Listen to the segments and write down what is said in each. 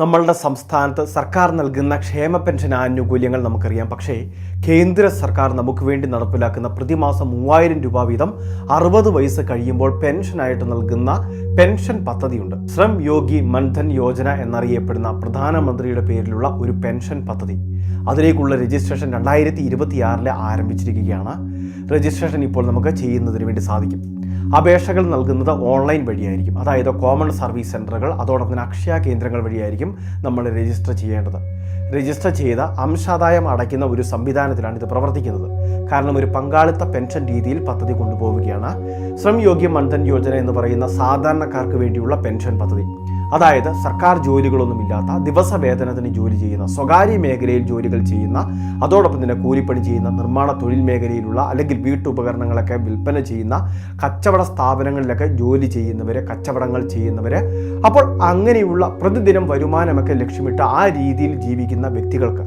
നമ്മളുടെ സംസ്ഥാനത്ത് സർക്കാർ നൽകുന്ന ക്ഷേമ പെൻഷൻ ആനുകൂല്യങ്ങൾ നമുക്കറിയാം. പക്ഷേ കേന്ദ്ര സർക്കാർ നമുക്ക് വേണ്ടി നടപ്പിലാക്കുന്ന പ്രതിമാസം മൂവായിരം രൂപ വീതം അറുപത് വയസ്സ് കഴിയുമ്പോൾ പെൻഷനായിട്ട് നൽകുന്ന പെൻഷൻ പദ്ധതിയുണ്ട്. ശ്രം യോഗി മൻധൻ യോജന എന്നറിയപ്പെടുന്ന പ്രധാനമന്ത്രിയുടെ പേരിലുള്ള ഒരു പെൻഷൻ പദ്ധതി. അതിലേക്കുള്ള രജിസ്ട്രേഷൻ രണ്ടായിരത്തി ഇരുപത്തിയാറിലെ ആരംഭിച്ചിരിക്കുകയാണ്. രജിസ്ട്രേഷൻ ഇപ്പോൾ നമുക്ക് ചെയ്യുന്നതിന് വേണ്ടി സാധിക്കും. അപേക്ഷകൾ നൽകുന്നത് ഓൺലൈൻ വഴിയായിരിക്കും. അതായത് കോമൺ സർവീസ് സെന്ററുകൾ അതോടൊപ്പം അക്ഷയ കേന്ദ്രങ്ങൾ വഴിയായിരിക്കും നമ്മൾ രജിസ്റ്റർ ചെയ്യേണ്ടത്. രജിസ്റ്റർ ചെയ്ത അംശാദായം അടയ്ക്കുന്ന ഒരു സംവിധാനത്തിലാണ് ഇത് പ്രവർത്തിക്കുന്നത്. കാരണം ഒരു പങ്കാളിത്ത പെൻഷൻ രീതിയിൽ പദ്ധതി കൊണ്ടുപോവുകയാണ്. ശ്രം യോഗ്യ മൺധൻ യോജന എന്ന് പറയുന്ന സാധാരണക്കാർക്ക് വേണ്ടിയുള്ള പെൻഷൻ പദ്ധതി. അതായത് സർക്കാർ ജോലികളൊന്നുമില്ലാത്ത ദിവസവേതനത്തിന് ജോലി ചെയ്യുന്ന സ്വകാര്യ മേഖലയിൽ ജോലികൾ ചെയ്യുന്ന അതോടൊപ്പം തന്നെ കൂലിപ്പണി ചെയ്യുന്ന നിർമ്മാണ തൊഴിൽ മേഖലയിലുള്ള അല്ലെങ്കിൽ വീട്ടുപകരണങ്ങളൊക്കെ വിൽപ്പന ചെയ്യുന്ന കച്ചവട സ്ഥാപനങ്ങളിലൊക്കെ ജോലി ചെയ്യുന്നവർ കച്ചവടങ്ങൾ ചെയ്യുന്നവർ അപ്പോൾ അങ്ങനെയുള്ള പ്രതിദിനം വരുമാനമൊക്കെ ലക്ഷ്യമിട്ട് ആ രീതിയിൽ ജീവിക്കുന്ന വ്യക്തികൾക്ക്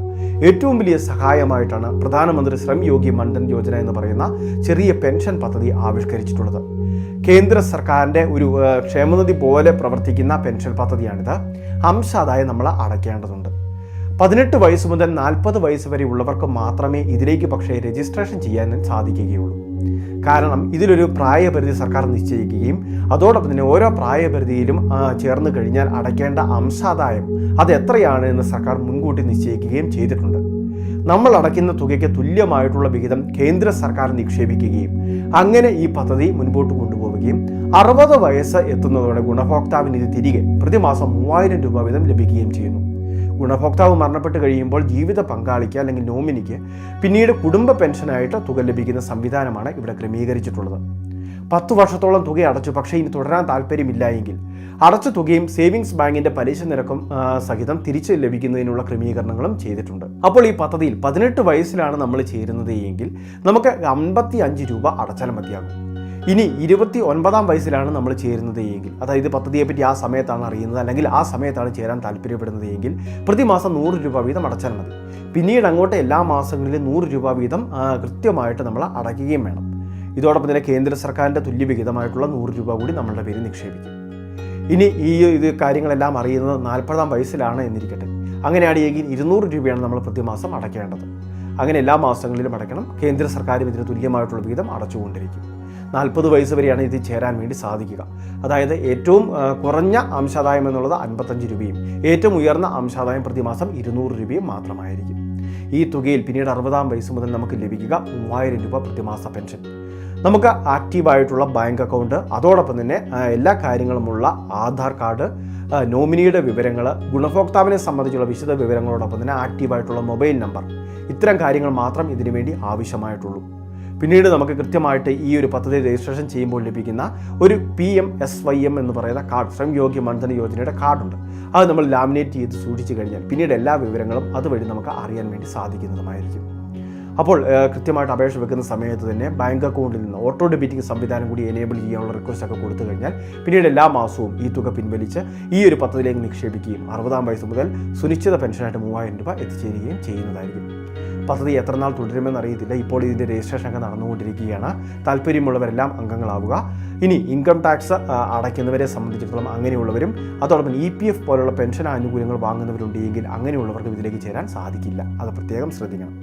ഏറ്റവും വലിയ സഹായമായിട്ടാണ് പ്രധാനമന്ത്രി ശ്രം യോഗി മണ്ഡൻ യോജന എന്ന് പറയുന്ന ചെറിയ പെൻഷൻ പദ്ധതി ആവിഷ്കരിച്ചിട്ടുള്ളത്. കേന്ദ്ര സർക്കാരിന്റെ ഒരു ക്ഷേമനിധി പോലെ പ്രവർത്തിക്കുന്ന പെൻഷൻ പദ്ധതിയാണിത്. അംശാദായം നമ്മൾ അടയ്ക്കേണ്ടതുണ്ട്. പതിനെട്ട് വയസ്സ് മുതൽ നാൽപ്പത് വയസ്സ് വരെ ഉള്ളവർക്ക് മാത്രമേ ഇതിലേക്ക് പക്ഷേ രജിസ്ട്രേഷൻ ചെയ്യാൻ സാധിക്കുകയുള്ളൂ. കാരണം ഇതിലൊരു പ്രായപരിധി സർക്കാർ നിശ്ചയിക്കുകയും അതോടൊപ്പം തന്നെ ഓരോ പ്രായപരിധിയിലും ചേർന്ന് കഴിഞ്ഞാൽ അടയ്ക്കേണ്ട അംശാദായം അത് എത്രയാണ് എന്ന് സർക്കാർ മുൻകൂട്ടി നിശ്ചയിക്കുകയും ചെയ്തിട്ടുണ്ട്. നമ്മൾ അടയ്ക്കുന്ന തുകയ്ക്ക് തുല്യമായിട്ടുള്ള വിഹിതം കേന്ദ്ര സർക്കാർ നിക്ഷേപിക്കുകയും അങ്ങനെ ഈ പദ്ധതി മുൻപോട്ട് കൊണ്ടുപോവുകയും അറുപത് വയസ്സ് എത്തുന്നതോടെ ഗുണഭോക്താവിന് ഇത് തിരികെ പ്രതിമാസം മൂവായിരം രൂപ വീതം ലഭിക്കുകയും ചെയ്യുന്നു. ഗുണഭോക്താവ് മരണപ്പെട്ട് കഴിയുമ്പോൾ ജീവിത പങ്കാളിക്ക് അല്ലെങ്കിൽ നോമിനിക്ക് പിന്നീട് കുടുംബ പെൻഷനായിട്ട് തുക ലഭിക്കുന്ന സംവിധാനമാണ് ഇവിടെ ക്രമീകരിച്ചിട്ടുള്ളത്. പത്ത് വർഷത്തോളം തുക അടച്ചു. പക്ഷേ ഇനി തുടരാൻ താല്പര്യമില്ല എങ്കിൽ അടച്ച തുകയും സേവിങ്സ് ബാങ്കിന്റെ പലിശ നിരക്കും സഹിതം തിരിച്ച് ലഭിക്കുന്നതിനുള്ള ക്രമീകരണങ്ങളും ചെയ്തിട്ടുണ്ട്. അപ്പോൾ ഈ പദ്ധതിയിൽ പതിനെട്ട് വയസ്സിലാണ് നമ്മൾ ചേരുന്നത് എങ്കിൽ നമുക്ക് അമ്പത്തി അഞ്ച് രൂപ അടച്ചാൽ മതിയാകും. ഇനി ഇരുപത്തി ഒൻപതാം വയസ്സിലാണ് നമ്മൾ ചേരുന്നത് എങ്കിൽ അതായത് പദ്ധതിയെപ്പറ്റി ആ സമയത്താണ് അറിയുന്നത് അല്ലെങ്കിൽ ആ സമയത്താണ് ചേരാൻ താല്പര്യപ്പെടുന്നത് എങ്കിൽ പ്രതിമാസം നൂറ് രൂപ വീതം അടച്ചാൽ മതി. പിന്നീട് അങ്ങോട്ട് എല്ലാ മാസങ്ങളിലും നൂറ് രൂപ വീതം കൃത്യമായിട്ട് നമ്മൾ അടയ്ക്കുകയും വേണം. ഇതോടൊപ്പം തന്നെ കേന്ദ്ര സർക്കാരിന്റെ തുല്യവിഹിതമായിട്ടുള്ള നൂറ് രൂപ കൂടി നമ്മളുടെ പേരിൽ നിക്ഷേപിക്കും. ഇനി ഈ ഇത് കാര്യങ്ങളെല്ലാം അറിയുന്നത് നാൽപ്പതാം വയസ്സിലാണ് എന്നിരിക്കട്ടെ. അങ്ങനെയാണെങ്കിൽ ഇരുന്നൂറ് രൂപയാണ് നമ്മൾ പ്രതിമാസം അടയ്ക്കേണ്ടത്. അങ്ങനെ എല്ലാ മാസങ്ങളിലും അടയ്ക്കണം. കേന്ദ്ര സർക്കാരും ഇതിന് തുല്യമായിട്ടുള്ള വിഹിതം അടച്ചുകൊണ്ടിരിക്കും. നാൽപ്പത് വയസ്സ് വരെയാണ് ഇത് ചേരാൻ വേണ്ടി സാധിക്കുക. അതായത് ഏറ്റവും കുറഞ്ഞ അംശാദായം എന്നുള്ളത് അൻപത്തഞ്ച് രൂപയും ഏറ്റവും ഉയർന്ന അംശാദായം പ്രതിമാസം ഇരുന്നൂറ് രൂപയും മാത്രമായിരിക്കും. ഈ തുകയിൽ പിന്നീട് അറുപതാം വയസ്സ് മുതൽ നമുക്ക് ലഭിക്കുക മൂവായിരം രൂപ പ്രതിമാസ പെൻഷൻ. നമുക്ക് ആക്റ്റീവായിട്ടുള്ള ബാങ്ക് അക്കൗണ്ട് അതോടൊപ്പം തന്നെ എല്ലാ കാര്യങ്ങളുമുള്ള ആധാർ കാർഡ് നോമിനിയുടെ വിവരങ്ങൾ ഗുണഭോക്താവിനെ സംബന്ധിച്ചുള്ള വിശദ വിവരങ്ങളോടൊപ്പം തന്നെ ആക്റ്റീവായിട്ടുള്ള മൊബൈൽ നമ്പർ. ഇത്തരം കാര്യങ്ങൾ മാത്രം ഇതിനു വേണ്ടി ആവശ്യമായിട്ടുള്ളൂ. പിന്നീട് നമുക്ക് കൃത്യമായിട്ട് ഈ ഒരു പദ്ധതി രജിസ്ട്രേഷൻ ചെയ്യുമ്പോൾ ലഭിക്കുന്ന ഒരു P M S Y M എന്ന് പറയുന്ന കാർഡ് സ്വയം യോഗ്യ മന്ധന യോജനയുടെ കാർഡുണ്ട്. അത് നമ്മൾ ലാമിനേറ്റ് ചെയ്ത് സൂക്ഷിച്ചു കഴിഞ്ഞാൽ പിന്നീട് എല്ലാ വിവരങ്ങളും അതുവഴി നമുക്ക് അറിയാൻ വേണ്ടി സാധിക്കുന്നതുമായിരിക്കും. അപ്പോൾ കൃത്യമായിട്ട് അപേക്ഷ വെക്കുന്ന സമയത്ത് തന്നെ ബാങ്ക് അക്കൗണ്ടിൽ നിന്ന് ഓട്ടോ ഡെബിറ്റിംഗ് സംവിധാനം കൂടി എനേബിൾ ചെയ്യാനുള്ള റിക്വസ്റ്റ് ഒക്കെ കൊടുത്തു കഴിഞ്ഞാൽ പിന്നീട് എല്ലാ മാസവും ഈ തുക പിൻവലിച്ച് ഈ ഒരു പദ്ധതിയിലേക്ക് നിക്ഷേപിക്കുകയും അറുപതാം വയസ്സ് മുതൽ സുനിശ്ചിത പെൻഷനായിട്ട് മൂവായിരം രൂപ എത്തിച്ചേരുകയും ചെയ്യുന്നതായിരിക്കും. പദ്ധതി എത്ര നാൾ തുടരുമെന്ന് അറിയത്തില്ല ഇപ്പോൾ ഇതിന്റെ രജിസ്ട്രേഷൻ ഒക്കെ നടന്നുകൊണ്ടിരിക്കുകയാണ്. താല്പര്യമുള്ളവരെല്ലാം അംഗങ്ങളാവുക. ഇനി ഇൻകം ടാക്സ് അടയ്ക്കുന്നവരെ സംബന്ധിച്ചിടത്തോളം അങ്ങനെയുള്ളവരും അതോടൊപ്പം ഇ പി എഫ് പോലുള്ള പെൻഷൻ ആനുകൂല്യങ്ങൾ വാങ്ങുന്നവരുണ്ടെങ്കിൽ അങ്ങനെയുള്ളവർക്കും ഇതിലേക്ക് ചേരാൻ സാധിക്കില്ല. അത് പ്രത്യേകം ശ്രദ്ധിക്കണം.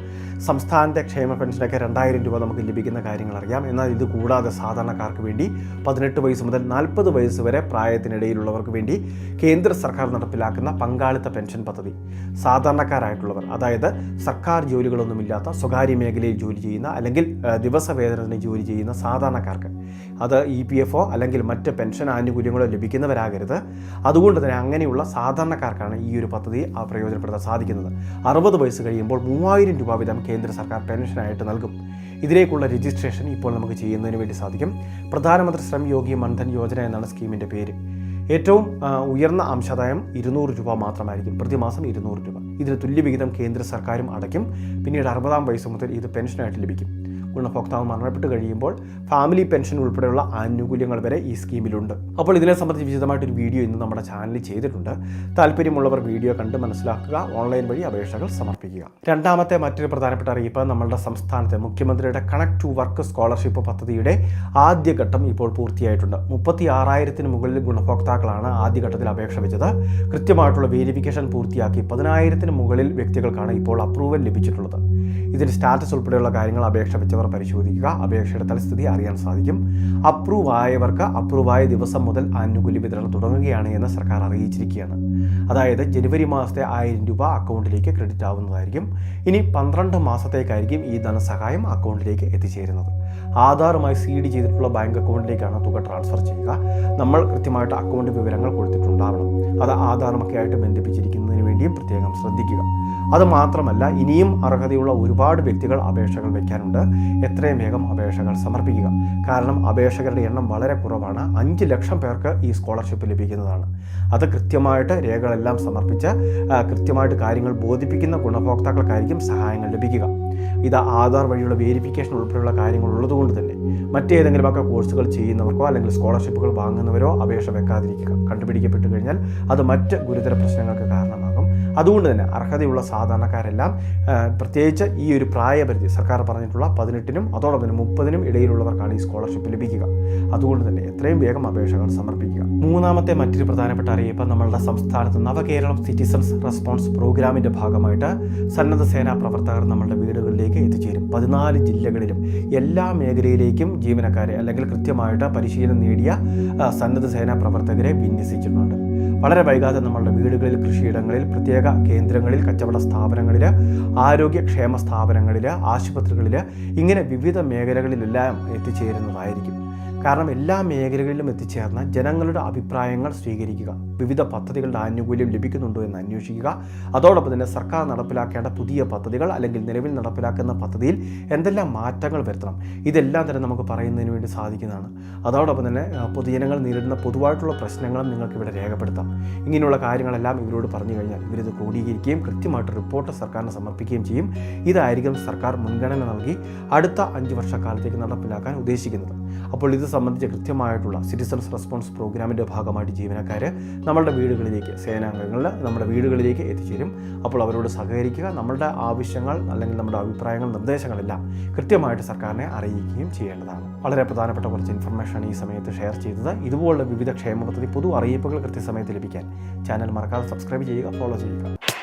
സംസ്ഥാനത്തെ ക്ഷേമ പെൻഷനൊക്കെ രണ്ടായിരം രൂപ നമുക്ക് ലഭിക്കുന്ന കാര്യങ്ങൾ അറിയാം. എന്നാൽ ഇത് കൂടാതെ സാധാരണക്കാർക്ക് വേണ്ടി പതിനെട്ട് വയസ്സ് മുതൽ നാൽപ്പത് വയസ്സ് വരെ പ്രായത്തിനിടയിലുള്ളവർക്ക് വേണ്ടി കേന്ദ്ര സർക്കാർ നടപ്പിലാക്കുന്ന പങ്കാളിത്ത പെൻഷൻ പദ്ധതി. സാധാരണക്കാരായിട്ടുള്ളവർ അതായത് സർക്കാർ ജോലികളൊന്നുമില്ലാത്ത സ്വകാര്യ മേഖലയിൽ ജോലി ചെയ്യുന്ന അല്ലെങ്കിൽ ദിവസ വേതനത്തിന് ജോലി ചെയ്യുന്ന സാധാരണക്കാർക്ക്. അത് ഇ പി എഫ് ഒ അല്ലെങ്കിൽ മറ്റ് പെൻഷൻ ആനുകൂല്യങ്ങളോ ലഭിക്കുന്നവരാകരുത്. അതുകൊണ്ട് തന്നെ അങ്ങനെയുള്ള സാധാരണക്കാർക്കാണ് ഈ ഒരു പദ്ധതി പ്രയോജനപ്പെടുത്താൻ സാധിക്കുന്നത്. അറുപത് വയസ്സ് കഴിയുമ്പോൾ മൂവായിരം രൂപ വീതം കേന്ദ്ര സർക്കാർ പെൻഷനായിട്ട് നൽകും. ഇതിലേക്കുള്ള രജിസ്ട്രേഷൻ ഇപ്പോൾ നമുക്ക് ചെയ്യുന്നതിന് വേണ്ടി സാധിക്കും. പ്രധാനമന്ത്രി ശ്രം യോഗി യോജന എന്നാണ് സ്കീമിന്റെ പേര്. ഏറ്റവും ഉയർന്ന അംശാദായം ഇരുന്നൂറ് രൂപ മാത്രമായിരിക്കും. പ്രതിമാസം ഇരുന്നൂറ് രൂപ. ഇതിന് തുല്യവിഹിതം കേന്ദ്ര സർക്കാരും അടയ്ക്കും. പിന്നീട് അറുപതാം വയസ്സ് മുതൽ ഇത് പെൻഷനായിട്ട് ലഭിക്കും. ഗുണഭോക്താവ് മരണപ്പെട്ട് കഴിയുമ്പോൾ ഫാമിലി പെൻഷൻ ഉൾപ്പെടെയുള്ള ആനുകൂല്യങ്ങൾ വരെ ഈ സ്കീമിലുണ്ട്. അപ്പോൾ ഇതിനെ സംബന്ധിച്ച് വിശദമായിട്ടൊരു വീഡിയോ ഇന്ന് നമ്മുടെ ചാനലിൽ ചെയ്തിട്ടുണ്ട്. താല്പര്യമുള്ളവർ വീഡിയോ കണ്ട് മനസ്സിലാക്കുക. ഓൺലൈൻ വഴി അപേക്ഷകൾ സമർപ്പിക്കുക. രണ്ടാമത്തെ മറ്റൊരു പ്രധാനപ്പെട്ട അറിയിപ്പ് നമ്മുടെ സംസ്ഥാനത്തെ മുഖ്യമന്ത്രിയുടെ കണക്ട് ടു വർക്ക് സ്കോളർഷിപ്പ് പദ്ധതിയുടെ ആദ്യഘട്ടം ഇപ്പോൾ പൂർത്തിയായിട്ടുണ്ട്. മുപ്പത്തി ആറായിരത്തിന് മുകളിൽ ഗുണഭോക്താക്കളാണ് ആദ്യഘട്ടത്തിൽ അപേക്ഷ വെച്ചത്. കൃത്യമായിട്ടുള്ള വേരിഫിക്കേഷൻ പൂർത്തിയാക്കി പതിനായിരത്തിന് മുകളിൽ വ്യക്തികൾക്കാണ് ഇപ്പോൾ അപ്രൂവൽ ലഭിച്ചിട്ടുള്ളത്. ഇതിന് സ്റ്റാറ്റസ് ഉൾപ്പെടെയുള്ള കാര്യങ്ങൾ അപേക്ഷ വെച്ചവർ പരിശോധിക്കുക. അപേക്ഷയുടെ തലസ്ഥിതി അറിയാൻ സാധിക്കും. അപ്രൂവ് ആയവർക്ക് അപ്രൂവ് ആയ ദിവസം മുതൽ ആനുകൂല്യ വിതരണം തുടങ്ങുകയാണ് എന്ന് സർക്കാർ അറിയിച്ചിരിക്കുകയാണ്. അതായത് ജനുവരി മാസത്തെ ആയിരം രൂപ അക്കൗണ്ടിലേക്ക് ക്രെഡിറ്റ് ആവുന്നതായിരിക്കും. ഇനി പന്ത്രണ്ട് മാസത്തേക്കായിരിക്കും ഈ ധനസഹായം അക്കൗണ്ടിലേക്ക് എത്തിച്ചേരുന്നത്. ആധാറുമായി സീഡ് ചെയ്തിട്ടുള്ള ബാങ്ക് അക്കൗണ്ടിലേക്കാണ് തുക ട്രാൻസ്ഫർ ചെയ്യുക. നമ്മൾ കൃത്യമായിട്ട് അക്കൗണ്ട് വിവരങ്ങൾ കൊടുത്തിട്ടുണ്ടാവണം. അത് ആധാറുമൊക്കെ ആയിട്ട് ബന്ധിപ്പിച്ചിരിക്കുന്നതിന് വേണ്ടിയും പ്രത്യേകം ശ്രദ്ധിക്കുക. അത് മാത്രമല്ല ഇനിയും അർഹതയുള്ള ഒരുപാട് വ്യക്തികൾ അപേക്ഷകൾ വയ്ക്കാനുണ്ട് എത്രയും വേഗം അപേക്ഷകൾ സമർപ്പിക്കുക. കാരണം അപേക്ഷകരുടെ എണ്ണം വളരെ കുറവാണ്. അഞ്ച് ലക്ഷം പേർക്ക് ഈ സ്കോളർഷിപ്പ് ലഭിക്കുന്നതാണ്. അത് കൃത്യമായിട്ട് രേഖകളെല്ലാം സമർപ്പിച്ച് കൃത്യമായിട്ട് കാര്യങ്ങൾ ബോധിപ്പിക്കുന്ന ഗുണഭോക്താക്കൾക്കായിരിക്കും സഹായങ്ങൾ ലഭിക്കുക. ഇത് ആധാർ വഴിയുള്ള വേരിഫിക്കേഷൻ ഉൾപ്പെടെയുള്ള കാര്യങ്ങൾ ഉള്ളതുകൊണ്ട് തന്നെ മറ്റേതെങ്കിലും ഒക്കെ കോഴ്സുകൾ ചെയ്യുന്നവർക്കോ അല്ലെങ്കിൽ സ്കോളർഷിപ്പുകൾ വാങ്ങുന്നവരോ അപേക്ഷ വെക്കാതിരിക്കുക. കണ്ടുപിടിക്കപ്പെട്ടു കഴിഞ്ഞാൽ അത് മറ്റ് ഗുരുതര പ്രശ്നങ്ങൾക്ക് കാരണമാകും. അതുകൊണ്ട് തന്നെ അർഹതയുള്ള സാധാരണക്കാരെല്ലാം പ്രത്യേകിച്ച് ഈ ഒരു പ്രായപരിധി സർക്കാർ പറഞ്ഞിട്ടുള്ള പതിനെട്ടിനും അതോടൊപ്പം തന്നെ മുപ്പതിനും ഇടയിലുള്ളവർക്കാണ് ഈ സ്കോളർഷിപ്പ് ലഭിക്കുക. അതുകൊണ്ട് തന്നെ എത്രയും വേഗം അപേക്ഷകൾ സമർപ്പിക്കുക. മൂന്നാമത്തെ മറ്റൊരു പ്രധാനപ്പെട്ട അറിയിപ്പ് നമ്മളുടെ സംസ്ഥാനത്ത് നവകേരളം സിറ്റിസൺസ് റെസ്പോൺസ് പ്രോഗ്രാമിന്റെ ഭാഗമായിട്ട് സന്നദ്ധ സേനാ പ്രവർത്തകർ നമ്മളുടെ വീടുകളിലേക്ക് എത്തിച്ചേരും. പതിനാല് ജില്ലകളിലും എല്ലാ മേഖലയിലേക്കും ജീവനക്കാരെ അല്ലെങ്കിൽ കൃത്യമായിട്ട് പരിശീലനം നേടിയ സന്നദ്ധ സേനാ പ്രവർത്തകരെ വിന്യസിച്ചിട്ടുണ്ട്. വളരെ വൈകാതെ നമ്മളുടെ വീടുകളിൽ കൃഷിയിടങ്ങളിൽ പ്രത്യേക കേന്ദ്രങ്ങളിൽ കച്ചവട സ്ഥാപനങ്ങളിൽ ആരോഗ്യക്ഷേമ സ്ഥാപനങ്ങളിൽ ആശുപത്രികളിൽ ഇങ്ങനെ വിവിധ മേഖലകളിലെല്ലാം എത്തിച്ചേരുന്നതായിരിക്കും. കാരണം എല്ലാ മേഖലകളിലും എത്തിച്ചേർന്ന ജനങ്ങളുടെ അഭിപ്രായങ്ങൾ സ്വീകരിക്കുക വിവിധ പദ്ധതികളുടെ ആനുകൂല്യം ലഭിക്കുന്നുണ്ടോ എന്ന് അന്വേഷിക്കുക അതോടൊപ്പം തന്നെ സർക്കാർ നടപ്പിലാക്കേണ്ട പുതിയ പദ്ധതികൾ അല്ലെങ്കിൽ നിലവിൽ നടപ്പിലാക്കുന്ന പദ്ധതിയിൽ എന്തെല്ലാം മാറ്റങ്ങൾ വരുത്തണം ഇതെല്ലാം തന്നെ നമുക്ക് പറയുന്നതിന് വേണ്ടി സാധിക്കുന്നതാണ്. അതോടൊപ്പം തന്നെ പൊതുജനങ്ങൾ നേരിടുന്ന പൊതുവായിട്ടുള്ള പ്രശ്നങ്ങളും നിങ്ങൾക്ക് ഇവിടെ രേഖപ്പെടുത്താം. ഇങ്ങനെയുള്ള കാര്യങ്ങളെല്ലാം ഇവരോട് പറഞ്ഞു കഴിഞ്ഞാൽ ഇവരിത് ക്രോഡീകരിക്കുകയും കൃത്യമായിട്ട് റിപ്പോർട്ട് സർക്കാരിന് സമർപ്പിക്കുകയും ചെയ്യും. ഇതായിരിക്കും സർക്കാർ മുൻഗണന നൽകി അടുത്ത അഞ്ച് വർഷക്കാലത്തേക്ക് നടപ്പിലാക്കാൻ ഉദ്ദേശിക്കുന്നത്. അപ്പോൾ ഇത് സംബന്ധിച്ച് കൃത്യമായിട്ടുള്ള സിറ്റിസൺസ് റെസ്പോൺസ് പ്രോഗ്രാമിന്റെ ഭാഗമായിട്ട് ജീവനക്കാർ നമ്മളുടെ വീടുകളിലേക്ക് സേനാംഗങ്ങളിൽ നമ്മുടെ വീടുകളിലേക്ക് എത്തിച്ചേരും. അപ്പോൾ അവരോട് സഹകരിക്കുക നമ്മളുടെ ആവശ്യങ്ങൾ അല്ലെങ്കിൽ നമ്മുടെ അഭിപ്രായങ്ങൾ നിർദ്ദേശങ്ങളെല്ലാം കൃത്യമായിട്ട് സർക്കാരിനെ അറിയിക്കുകയും ചെയ്യേണ്ടതാണ്. വളരെ പ്രധാനപ്പെട്ട കുറച്ച് ഇൻഫർമേഷൻ ഈ സമയത്ത് ഷെയർ ചെയ്തത്. ഇതുപോലുള്ള വിവിധ ക്ഷേമ പദ്ധതി പൊതു അറിയിപ്പുകൾ കൃത്യസമയത്ത് ലഭിക്കാൻ ചാനൽ മറക്കാതെ സബ്സ്ക്രൈബ് ചെയ്യുക ഫോളോ ചെയ്യുക.